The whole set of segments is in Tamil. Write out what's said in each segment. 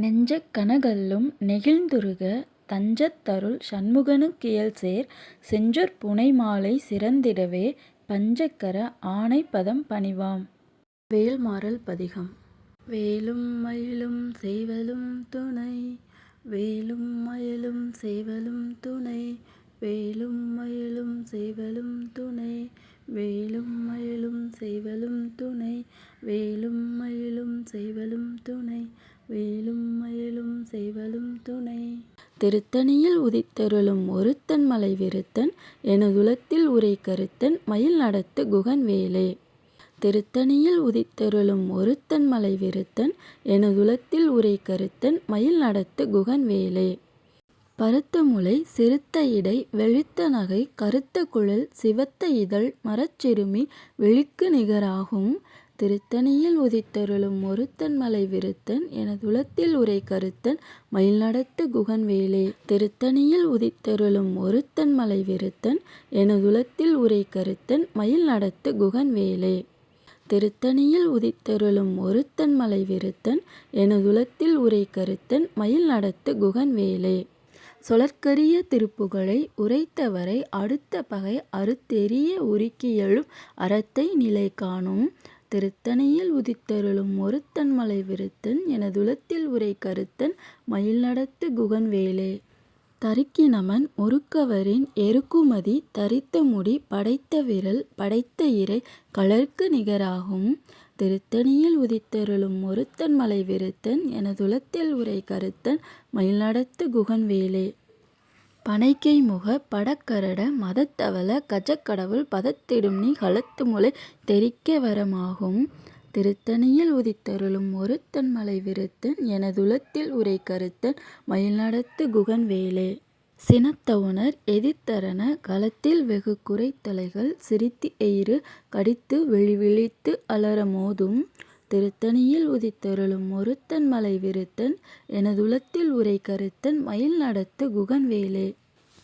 நெஞ்சக் கனகல்லும் நெகிழ்ந்துருக தஞ்சத் தருள் சண்முகனுக் கியல்சேர் செஞ்சொற் புனைமாலை சிறந்திடவே பஞ்சக்கர ஆனைப்பதம் பணிவாம். வேல்மாறல் பதிகம் வேலும் மயிலும் சேவலும் துணை வேலும் மயிலும் சேவலும் துணை வேலும் மயிலும் சேவலும் துணை வேலும் மயிலும் சேவலும் துணை வேலும் மயிலும் சேவலும் துணை வேலும் மயிலும் செய்வலும் துணை. திருத்தணியில் உதித்தருளும் ஒருத்தன் மலை விருத்தன் எனதுளத்தில் உரை கருத்தன் மயில் நடத்து குகன் வேலே திருத்தணியில் உதித்தருளும் ஒருத்தன் மலை விருத்தன் எனதுளத்தில் உரை கருத்தன் மயில் நடத்து குகன் வேலே. பருத்த முளை சிறுத்த இடை வெளுத்த நகை கருத்த குழல் சிவத்த இதழ் மரச்சிறுமி விழிக்கு நிகராகும் திருத்தணியில் உதித்தருளும் ஒருத்தன் மலை விருத்தன் எனதுளத்தில் உரை கருத்தன் மயில் நடத்து குகன் வேலே திருத்தணியில் உதித்தருளும் ஒருத்தன் மலை விருத்தன் எனதுளத்தில் உரை கருத்தன் மயில் நடத்து குகன் வேலே திருத்தணியில் உதித்தருளும் ஒருத்தன் மலை விருத்தன் எனதுளத்தில் உரை கருத்தன் மயில் நடத்து குகன் வேலே. சொலற்கரிய திருப்புகழை உரைத்தவரை அடுத்த பகை அறுத்தெறிய உருக்கியெழும் அறத்தை நிலை காணும் திருத்தணியில் உதித்தருளும் ஒருத்தன் மலை விருத்தன் எனதுளத்தில் உரை கருத்தன் மயில் நடத்து குகன் வேலே. தருக்கினமன் ஒருக்கவரின் எருக்குமதி தரித்த முடி படைத்த விரல் படைத்த இறை கழற்கு நிகராகும் திருத்தணியில் உதித்தருளும் ஒருத்தன் மலை விருத்தன் எனதுலத்தில் உரை கருத்தன் மயில் நடத்து குகன் வேலே. பணைக்கை முக படக்கரட மதத்தவள கஜக்கடவுள் பதத்திடும்நீ களத்துமுலை தெறிக்க வரமாகும் திருத்தணியில் உதித்தருளும் ஒருத்தன் மலை விருத்தன் எனதுளத்தில் உரை கருத்தன் மயில் நடத்து குகன் வேலே. சினத்தவுணர் எதிர்த்தரன களத்தில் வெகு தலைகள் சிரித்து எயிறு கடித்து விழிவிழித்து அலற மோதும் திருத்தணியில் உதித்தருளும் ஒருத்தன் மலை விருத்தன் எனதுளத்தில் உரை கருத்தன் மயில் நடத்து குகன் வேலே.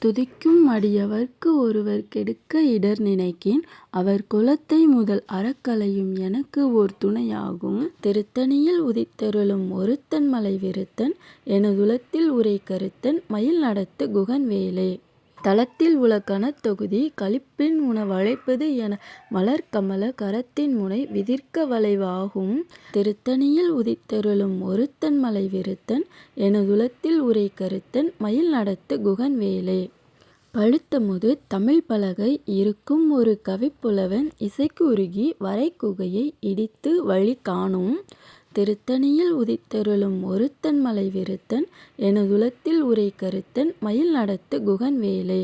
துதிக்கும் அடியவர்க்கு ஒருவர் கெடுக்க இடர் நினைக்கேன். அவர் குலத்தை முதல் அறக்கலையும் எனக்கு ஓர் துணையாகும். திருத்தணியில் உதித்தருளும் ஒருத்தன் மலை விருத்தன் எனதுளத்தில் உரை கருத்தன் மயில் நடத்து குகன் வேலே. தளத்தில் உள கணத்தொகுதி களிப்பின் உண வளைப்பது என மலர்கமல கரத்தின் முனை விதிர்க்க வளைவாகும் திருத்தணியில் உதித்தருளும் ஒருத்தன் மலை விருத்தன் எனதுளத்தில் உரை கருத்தன் மயில் நடத்து குகன் வேலே. பழுத்தமுது தமிழ் பலகை இருக்கும் ஒரு கவிப்புலவன் இசைக்கு உருகி வரைகுகையை இடித்து வழி காணும் திருத்தணியில் உதித்தருளும் ஒருத்தன் மலை விருத்தன் எனதுளத்தில் உரை கருத்தன் மயில் நடத்து குகன் வேலே.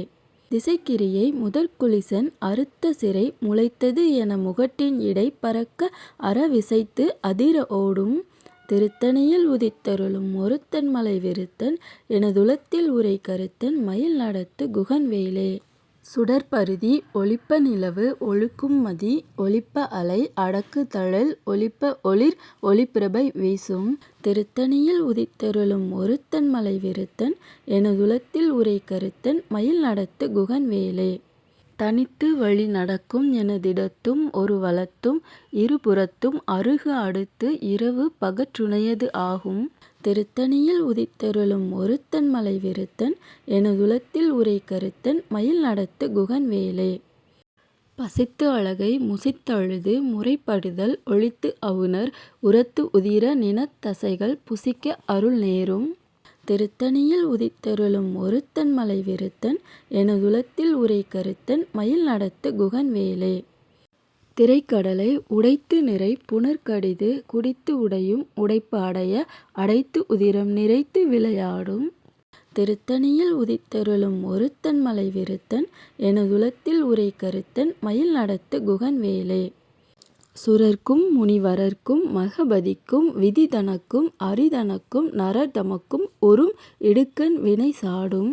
திசைக்கிரியை முதற்குலிசன் அறுத்த சிறை முளைத்தது என முகட்டின் இடை பறக்க அறவிசைத்து அதிர ஓடும் திருத்தணியில் உதித்தருளும் ஒருத்தன் மலை விருத்தன் எனதுளத்தில் உரை கருத்தன் மயில் நடத்து குகன் வேலே. சுடர்ப்பரிதி ஒளிப்ப நிலவு ஒழுக்கும் மதி ஒளிப்ப அலை அடக்கு தழல் ஒளிப்ப ஒளிர் ஒளிப்பிரபை வீசும் திருத்தணியில் உதித்தருளும் ஒருத்தன் மலை விருத்தன் எனதுளத்தில் உரை கருத்தன் மயில் நடத்து குகன் வேலே. தனித்து வழி நடக்கும் எனதிடத்தும் ஒரு வளத்தும் இருபுறத்தும் அருகு அடுத்து இரவு பகற்றுணையது ஆகும் திருத்தணியில் உதித்தருளும் ஒருத்தன் மலை விருத்தன் எனதுளத்தில் உரை கருத்தன் மயில் நடத்து குகன் வேலே. பசித்து அழகை முசித்தழுது முறைப்படுதல் ஒழித்து அவுணர் உரத்து உதிர நினத்தசைகள் புசிக்க அருள் நேரும் திருத்தணியில் உதித்தருளும் ஒருத்தன் மலை விருத்தன் எனதுளத்தில் உரை கருத்தன் மயில் நடத்து குகன் வேலே. திரைக்கடலை உடைத்து நிறை புனர்கடிது குடித்து உடையும் உடைப்பு அடைய அடைத்து உதிரம் நிறைத்து விளையாடும் திருத்தணியில் உதித்தருளும் ஒருத்தன் மலை விருத்தன் எனதுளத்தில் உரை கருத்தன் மயில் நடத்து குகன் வேலே. சுரர்க்கும் முனிவரர்க்கும் மகபதிக்கும் விதிதனக்கும் அரிதனக்கும் நரதமக்கும் ஒரும் இடுக்கன் வினை சாடும்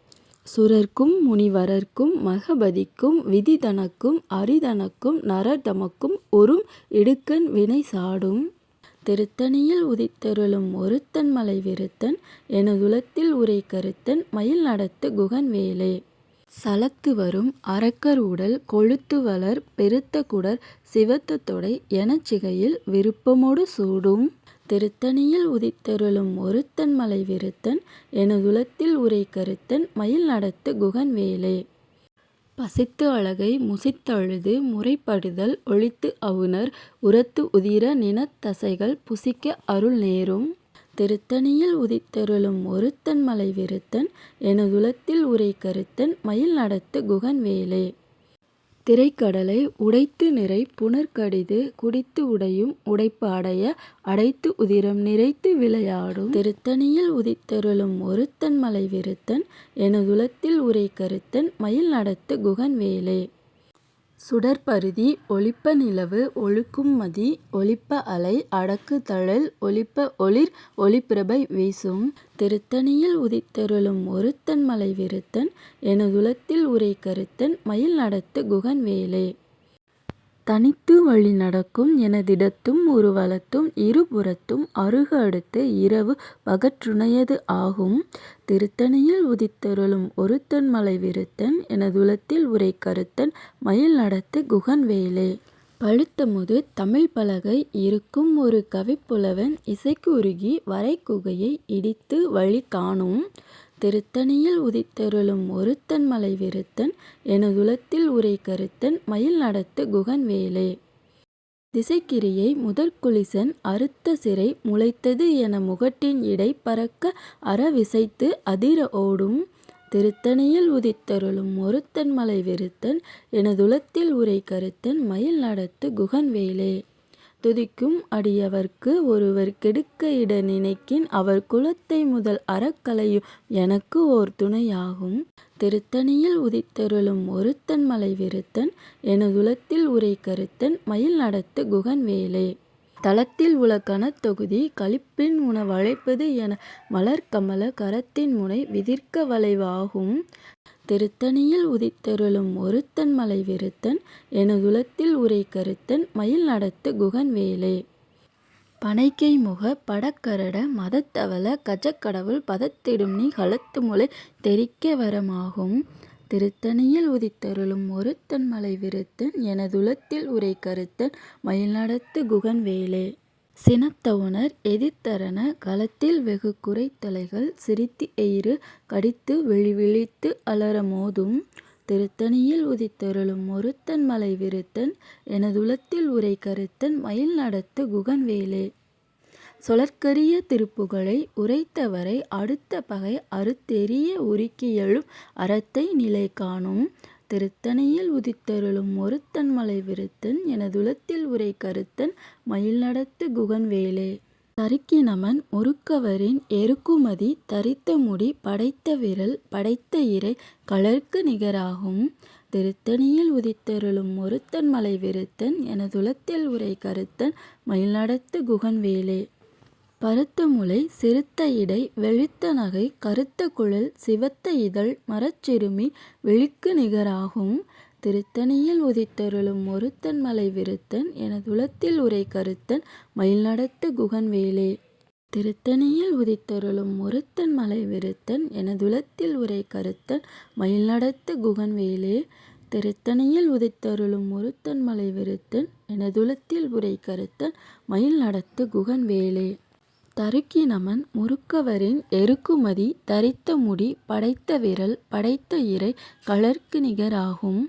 சுரர்க்கும் முனிவரர்க்கும் மகபதிக்கும் விதிதனக்கும் அரிதனக்கும் நரதமக்கும் ஒரும் இடுக்கண் வினை சாடும். திருத்தணியில் உதித்தருளும் ஒருத்தன் மலை விருத்தன் எனதுலத்தில் உரை கருத்தன் மயில் நடத்து குகன் வேலே. சலத்து வரும் அரக்கர் உடல் கொழுத்து வளர் பெருத்த குடர் சிவத்த தொடை எனச் சிகையில் விருப்பமோடு சூடும். திருத்தணியில் உதித்தருளும் ஒருத்தன் மலை விருத்தன் எனதுளத்தில் உரை கருத்தன் மயில் நடத்து குகன் வேலே. பசித்து அழகை முசித்தழுது முறைப்படுதல் ஒழித்து அவுணர் உரத்து உதிர நினத்தசைகள் புசிக்க அருள் நேரும். திருத்தணியில் உதித்தருளும் ஒருத்தன் மலை விருத்தன் எனதுளத்தில் உரை கருத்தன் மயில் நடத்து குகன் வேலே. திரைக்கடலை உடைத்து நிறை புனற்கடிது குடித்து உடையும் உடைப்பு அடைய அடைத்து உதிரம் நிறைத்து விளையாடும். திருத்தணியில் உதித்தருளும் ஒருத்தன் மலை விருத்தன் எனதுளத்தில் உரை கருத்தன் மயில் நடத்து குகன் வேலே சுடர்ப்பருதி ஒளிப்ப நிலவு ஒழுக்கும் மதி ஒளிப்ப அலை அடக்கு தழல் ஒளிப்ப ஒளிர் ஒளிப்பிரபை வீசும். திருத்தணியில் உதித்தருளும் ஒருத்தன் மலை விருத்தன் எனதுளத்தில் உரை கருத்தன் மயில் நடத்து குகன் வேலே. தனித்து வழி நடக்கும் எனதிடத்தும் ஒரு வலத்தும் இருபுறத்தும் அருகு அடுத்து இரவு பகற்றுணையது ஆகும். திருத்தணியில் உதித்தருளும் ஒருத்தன் மலை விருத்தன் எனதுளத்தில் உரை கருத்தன் மயில் நடத்து குகன்வேலே பழுத்தமுது தமிழ் பலகை இருக்கும் ஒரு கவிப்புலவன் இசைக்கு உருகி வரைகுகையை இடித்து வழி காணும். திருத்தணியில் உதித்தருளும் ஒருத்தன் மலை விருத்தன் எனதுளத்தில் உரை கருத்தன் மயில் நடத்து குகன் வேலே. திசைக்கிரியை முதற்குலிசன் அறுத்த சிறை முளைத்தது என முகட்டின் இடை பறக்க அறவிசைத்து அதிர ஓடும். திருத்தணியில் உதித்தருளும் ஒருத்தன் மலை விருத்தன் எனதுளத்தில் உரை கருத்தன் மயில் நடத்து குகன் வேலே. துதிக்கும் அடியவர்க்கு ஒருவர் கெடுக்க இட நினைக்கின் அவர் குலத்தை முதல் அறக்கலையும் எனக்கு ஓர் துணையாகும். திருத்தணியில் உதித்தருளும் ஒருத்தன் மலை விருத்தன் எனதுலத்தில் உரை கருத்தன் மயில் நடத்து குகன்வேலே தளத்தில் உள்ள கனத்தொகுதி களிப்பின் உணவழைப்பது என மலர்கமல கரத்தின் முனை விதிர்க்க வளைவாகும். திருத்தணியில் உதித்தருளும் ஒருத்தன் மலை விருத்தன் எனதுளத்தில் உரை கருத்தன் மயில் நடத்து குகன் வேலே பனைக்கை முக படக்கரட மதத்தவள கஜக்கடவுள் பதத்திடும் நீ களத்து முளை தெரிக்க வரமாகும். திருத்தணியில் உதித்தருளும் ஒருத்தன் மலை விருத்தன் எனதுளத்தில் உரை கருத்தன் மயில் நடத்து குகன் வேலே சினத்தவுணர் எதிர்த்தரன களத்தில் வெகு குறைத்தலைகள் சிரித்து எயிறு கடித்து விழிவிழித்து அலற மோதும். திருத்தணியில் உதித்தருளும் ஒருத்தன் மலை விருத்தன் எனதுளத்தில் உரை கருத்தன் மயில் நடத்து குகன்வேலே. சொலற்கரிய திருப்புகழை உரைத்தவரை அடுத்த பகை அறுத்தெறிய உருக்கி எழும் அறத்தை நிலை காணும் திருத்தணியில் உதித்தருளும் ஒருத்தன் மலை விருத்தன் எனதுளத்தில் உரை கருத்தன் மயில் நடத்து குகன்வேலே. தருக்கினமன் முறுக்கவரின் எருக்குமதி தரித்த முடி படைத்த விரல் படைத்த இறை கலர்க்கு நிகராகும். திருத்தணியில் உதித்தருளும் ஒருத்தன் மலை விருத்தன் எனதுளத்தில் உரை கருத்தன் மயில் நடத்து குகன்வேலே. பருத்த முலை சிறுத்த இடை வெளுத்த நகை கருத்த குழல் சிவத்த இதழ் மரச்சிறுமி விழிக்கு நிகராகும். திருத்தணியில் உதித்தருளும் ஒருத்தன் மலை விருத்தன் எனதுளத்தில் உரை கருத்தன் மயில் நடத்து குகன் வேலே. திருத்தணியில் உதித்தருளும் ஒருத்தன் மலை விருத்தன் எனதுளத்தில் உரை கருத்தன் மயில் நடத்து குகன் வேலே. திருத்தணியில் உதித்தருளும் ஒருத்தன் மலை விருத்தன் எனதுளத்தில் உரை கருத்தன் மயில் நடத்து குகன் வேலே. தருக்கினமன் முறுக்கவரின் எருக்குமதி தரித்த முடி படைத்த விரல் படைத்த இறை கலர்க்கு நிகராகும்.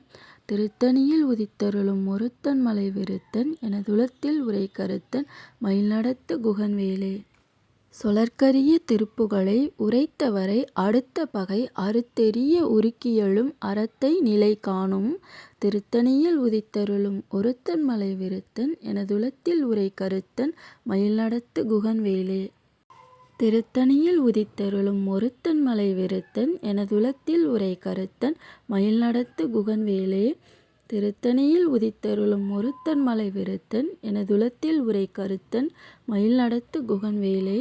திருத்தணியில் உதித்தருளும் ஒருத்தன் மலை விருத்தன் எனதுளத்தில் உரை கருத்தன் மயில் நடத்து குகன்வேலே. சொலற்கரிய திருப்புகழை உரைத்தவரை அடுத்த பகை அறுத்தெறிய உருக்கியெழும் அறத்தை நிலை காணும் திருத்தணியில் உதித்தருளும் ஒருத்தன் மலை விருத்தன் எனதுளத்தில் உரை கருத்தன் மயில் நடத்து குகன்வேலே. திருத்தணியில் உதித்தருளும் ஒருத்தன் மலை விருத்தன் எனதுளத்தில் உரை கருத்தன் மயில் நடத்து குகன்வேலே. திருத்தணியில் உதித்தருளும் ஒருத்தன் மலை விருத்தன் எனதுளத்தில் உரை கருத்தன் மயில் நடத்து குகன்வேலே.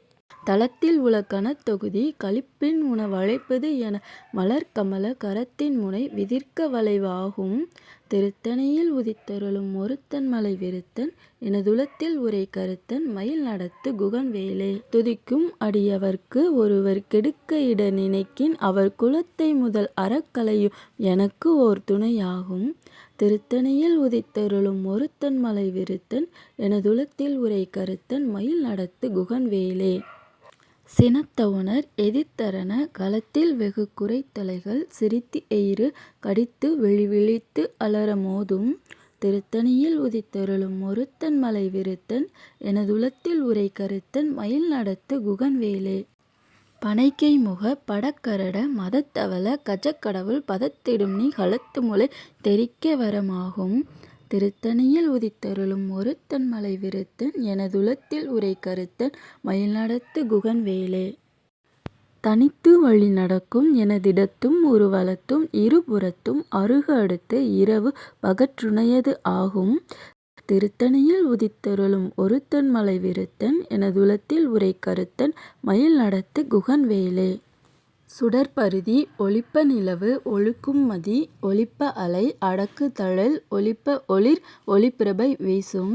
தளத்தில் உள கணத்தொகுதி களிப்பின் உண வளைப்பது என மலர்க்கமல கரத்தின் முனை விதிர்க்க வளைவாகும். திருத்தணியில் உதித்தருளும் ஒருத்தன் மலை விருத்தன் எனதுளத்தில் உரை கருத்தன் மயில் நடத்து குகன் வேலே. துதிக்கும் அடியவர்க்கு ஒருவர் கெடுக்க இட நினைக்கின் அவர் குலத்தை முதல் அறக்கலையும் எனக்கு ஓர் துணையாகும். திருத்தணியில் உதித்தருளும் ஒருத்தன் மலை விருத்தன் எனதுளத்தில் உரை கருத்தன் மயில் நடத்து குகன் வேலே. சினத்தவுணர் எதிர்த்தரன களத்தில் வெகு குறைத்தலைகள் சிரித்து எயிறு கடித்து விழிவிழித்து அலற மோதும். திருத்தணியில் உதித்தருளும் ஒருத்தன் மலை விருத்தன் எனதுளத்தில் உரை கருத்தன் மயில் நடத்து குகன் வேலே பனைக்கை முக படக்கரட மதத்தவள கஜக்கடவுள் பதத்திடும் நீ களத்து முலை தெரிக்க வரமாகும். திருத்தணியில் உதித்தருளும் ஒருத்தன் மலை விருத்தன் எனதுளத்தில் உரை கருத்தன் மயில் நடத்து குகன் வேலே தனித்து வழி நடக்கும் எனதிடத்தும் உருவலத்தும் இருபுறத்தும் அருகு அடுத்து இரவு பகற்றுணையது ஆகும். திருத்தணியில் உதித்தருளும் ஒருத்தன் மலை விருத்தன் எனதுளத்தில் உரை கருத்தன் மயில் நடத்து குகன் வேலே சுடர்ப்பரிதி ஒளிப்ப நிலவு ஒழுக்கும் மதி ஒளிப்ப அலை அடக்கு தழல் ஒளிப்ப ஒளிர் ஒளிப்பிரபை வீசும்.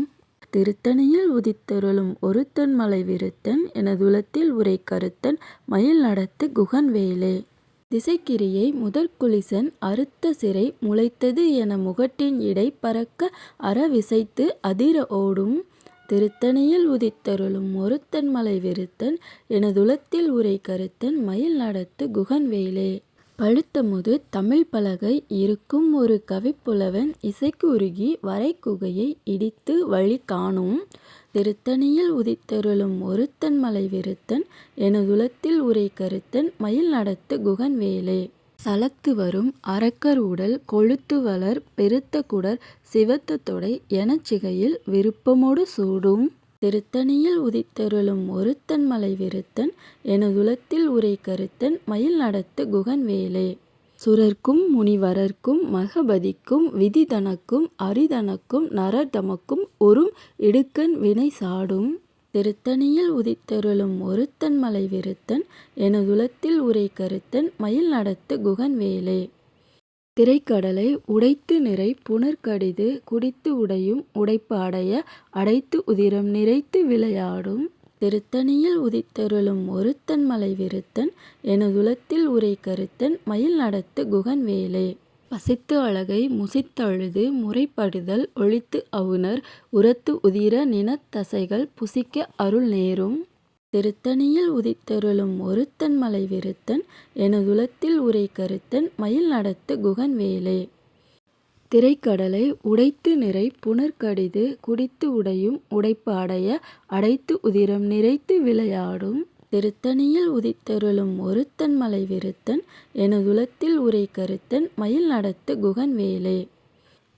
திருத்தணியில் உதித்தருளும் ஒருத்தன் மலை விருத்தன் எனதுளத்தில் உரை கருத்தன் மயில் நடத்து குகன் வேலே. திசைக்கிரியை முதற்குலிசன் அறுத்த சிறை முளைத்தது என முகட்டின் இடை பறக்க அற விசைத்து அதிர ஓடும். திருத்தணியில் உதித்தருளும் ஒருத்தன் மலை விருத்தன் எனதுளத்தில் உரை கருத்தன் மயில் நடத்து குகன் வேலே பழுத்தமுது தமிழ் பலகை இருக்கும் ஒரு கவிப்புலவன் இசைக்கு உருகி வரைக்குகையை இடித்து வழி காணும். திருத்தணியில் உதித்தருளும் ஒருத்தன் மலை விருத்தன் எனதுளத்தில் உரை கருத்தன் மயில் நடத்து குகன் வேலே சலத்து வரும் அரக்கர் உடல் கொழுத்து வளர் பெருத்த குடர் சிவத்த தொடை எனச்சிகையில் விருப்பமொடு சூடும். திருத்தணியில் உதித்தருளும் ஒருத்தன் மலை விருத்தன் எனதுளத்தில் உரை கருத்தன் மயில் நடத்து குகன் வேலே. சுரர்க்கும் முனிவரர்க்கும் மகபதிக்கும் விதிதனக்கும் அரிதனக்கும் நரர் தமக்கும் ஒரும் இடுக்கண் வினை சாடும். திருத்தணியில் உதித்தருளும் ஒருத்தன் மலை விருத்தன் எனதுளத்தில் உரை கருத்தன் மயில் நடத்து குகன் வேலே திரைக்கடலை உடைத்து நிறை புனர்கடிது குடித்து உடையும் உடைப்பு அடைய அடைத்து உதிரம் நிறைத்து விளையாடும். திருத்தணியில் உதித்தருளும் ஒருத்தன் மலை விருத்தன் எனதுளத்தில் உரை கருத்தன் மயில் நடத்து குகன் வேலே பசித்து அழகை முசித்தழுது முறைப்படுதல் ஒழித்து அவுணர் உரத்து உதிர நினத்தசைகள் புசிக்க அருள் நேரும். திருத்தணியில் உதித்தருளும் ஒருத்தன் மலை விருத்தன் எனதுளத்தில் உரை கருத்தன் மயில் நடத்து குகன் வேலே. திரைக்கடலை உடைத்து நிறை புனர்கடிது குடித்து உடையும் உடைப்பு அடைய அடைத்து உதிரம் நிறைத்து விளையாடும் திருத்தணியில் உதித்தருளும் ஒருத்தன் மலை விருத்தன் எனதுலத்தில் உரை கருத்தன் மயில் நடத்து குகன் வேலே.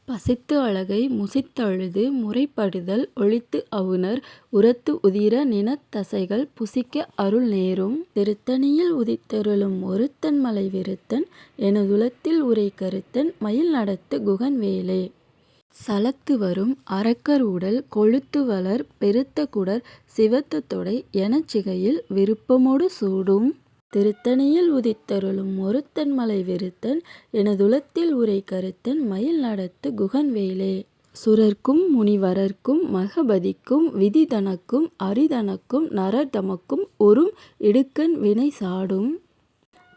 பசித்து அழகை முசித்தழுது முறைப்படுதல் ஒழித்து அவுணர் உரத்து உதிர நினத்தசைகள் புசிக்க அருள் நேரும். திருத்தணியில் உதித்தருளும் ஒருத்தன் மலை விருத்தன் எனதுலத்தில் உரை கருத்தன் மயில் நடத்து குகன் வேலே. சலத்து வரும் அரக்கர் உடல் கொழுத்து வளர் பெருத்த குடர் சிவத்த தொடை எனச்சிகையில் விருப்பமொடு சூடும். திருத்தணியில் உதித்தருளும் ஒருத்தன் மலை விருத்தன் எனதுளத்தில் உரை கருத்தன் மயில் நடத்து குகன் வேலே. சுரர்க்கும் முனிவரர்க்கும் மகபதிக்கும் விதிதனக்கும் அரிதனக்கும் நரர் ஒரும் இடுக்கண் வினை சாடும்.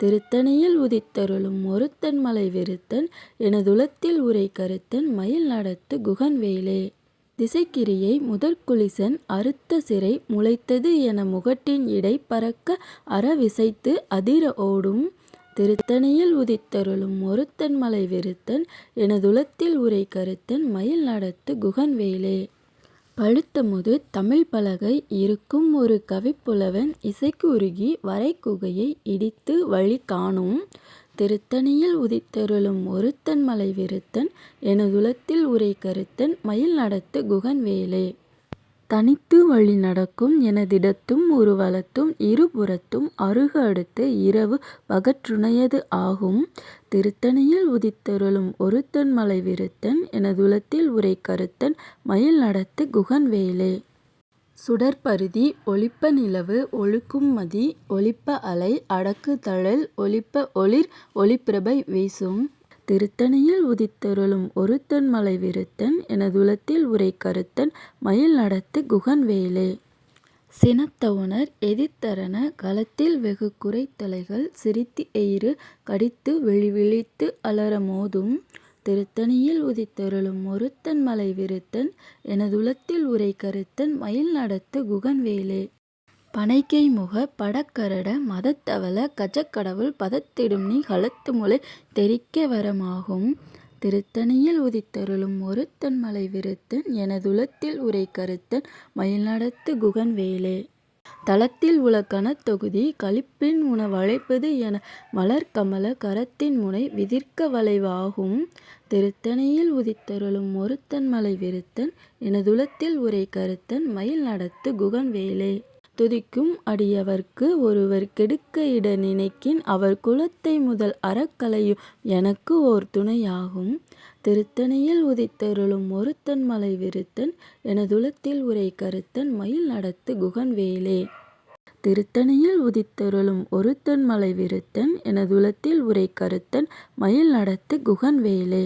திருத்தணியில் உதித்தருளும் ஒருத்தன் மலை விருத்தன் எனதுளத்தில் உரை கருத்தன் மயில் நடத்து குகன் வேலே. திசைக்கிரியை முதற்குலிசன் அறுத்த சிறை முளைத்தது என முகட்டின் இடை பறக்க அறவிசைத்து அதிர ஓடும். திருத்தணியில் உதித்தருளும் ஒருத்தன் மலை விருத்தன் எனதுளத்தில் உரை கருத்தன் மயில் நடத்து குகன் வேலே. பழுத்தமுது தமிழ் பலகை இருக்கும் ஒரு கவிப்புலவன் இசைக்கு உருகி வரைக்குகையை இடித்து வழி காணும். திருத்தணியில் உதித்தருளும் ஒருத்தன் மலை விருத்தன் எனதுலத்தில் உரை கருத்தன் மயில் நடத்து குகன் வேலே தனித்து வழி நடக்கும் எனதிடத்தும் உறுவலத்தும் இருபுறத்தும் அருகு அடுத்து இரவு பகற்றுணையது ஆகும் திருத்தணியில் உதித்தருளும் ஒருத்தன் மலை விருத்தன் எனதுலத்தில் உரை கருத்தன் மயில் நடத்து குகன் வேலே சுடற்பருதி ஒளிப்ப நிலவு ஒழுக்கும் மதி ஒளிப்ப அலை அடக்கு தழல் ஒளிப்ப ஒளிர் ஒளிப்பிரபை வீசும். திருத்தணியில் உதித்தருளும் ஒருத்தன் மலை விருத்தன் எனதுளத்தில் உரை கருத்தன் மயில் நடத்து சினத்த சினத்தவுணர் எதிர்த்தரன களத்தில் வெகு குறைத்தலைகள் சிரித்து எயிறு கடித்து விழிவிழித்து அலர மோதும். திருத்தணியில் உதித்தருளும் ஒருத்தன் மலை விருத்தன் எனதுளத்தில் உரை கருத்தன் மயில் நடத்து பனைக்கை முக படக்கரட மதத்தவள கஜக்கடவுள் பதத்திடும்நீ களத்துமுலை தெறிக்க வரமாகும். திருத்தணியில் உதித்தருளும் ஒருத்தன் மலை விருத்தன் எனதுளத்தில் உரை கருத்தன் மயில் நடத்து குகன்வேலே. தலத்தில் உள கணத்தொகுதி களிப்பின் உண வளைப்பது என மலர்க் கரத்தின் முனை விதிர்க்க வளைவாகும் திருத்தணியில் உதித்தருளும் ஒருத்தன் மலை விருத்தன் எனதுளத்தில் உரை கருத்தன் மயில் நடத்து குகன்வேலே. துதிக்கும் அடியவர்க்கு ஒருவர் கெடுக்க இட நினைக்கின் அவர் குலத்தை முதல் அறக்கலையும் எனக்கு ஓர் துணையாகும். திருத்தணியில் உதித்தருளும் ஒருத்தன் மலை விருத்தன் எனதுளத்தில் உரை கருத்தன் மயில் நடத்து குகன் வேலே திருத்தணியில் உதித்தருளும் ஒருத்தன் மலை விருத்தன் எனதுலத்தில் உரை கருத்தன் மயில் நடத்து குகன் வேலே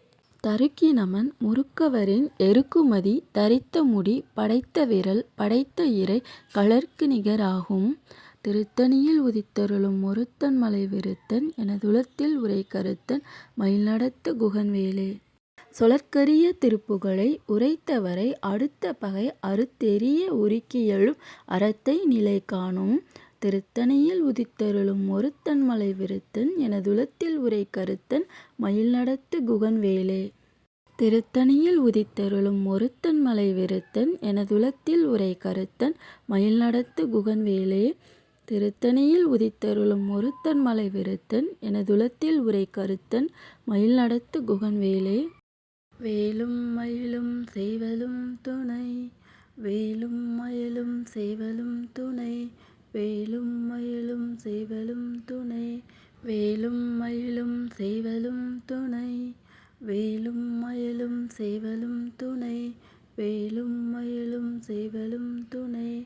தருக்கினமன் முருக்கவரின் எருக்குமதி தரித்த முடி படைத்த விரல் படைத்த இறை கழற்கு நிகராகும். திருத்தணியில் உதித்தருளும் ஒருத்தன் மலை விருத்தன் எனதுளத்தில் உரை கருத்தன் மயில் நடத்து குகன்வேலே. சொலற்கரிய திருப்புகளை உரைத்தவரை அடுத்த பகை அறுத்தெரிய உருக்கியழும் அறத்தை நிலை காணும். திருத்தணியில் உதித்தருளும் ஒருத்தன் மலை விருத்தன் எனதுளத்தில் உரை கருத்தன் மயில் நடத்து குகன் வேலே திருத்தணியில் உதித்தருளும் ஒருத்தன் மலை விருத்தன் எனதுளத்தில் உரை கருத்தன் மயில் நடத்து குகன் வேலே திருத்தணியில் உதித்தருளும் ஒருத்தன் மலை விருத்தன் எனதுளத்தில் உரை கருத்தன் மயில் நடத்து குகன் வேலே வேலும் மயிலும் செய்வலும் துணை வேலும் மயிலும் செய்வலும் துணை வேலும் மயிலும் சேவலும் துணை. வேலும் மயிலும் சேவலும் துணை. வேலும் மயிலும் சேவலும் துணை. வேலும் மயிலும் சேவலும் துணை.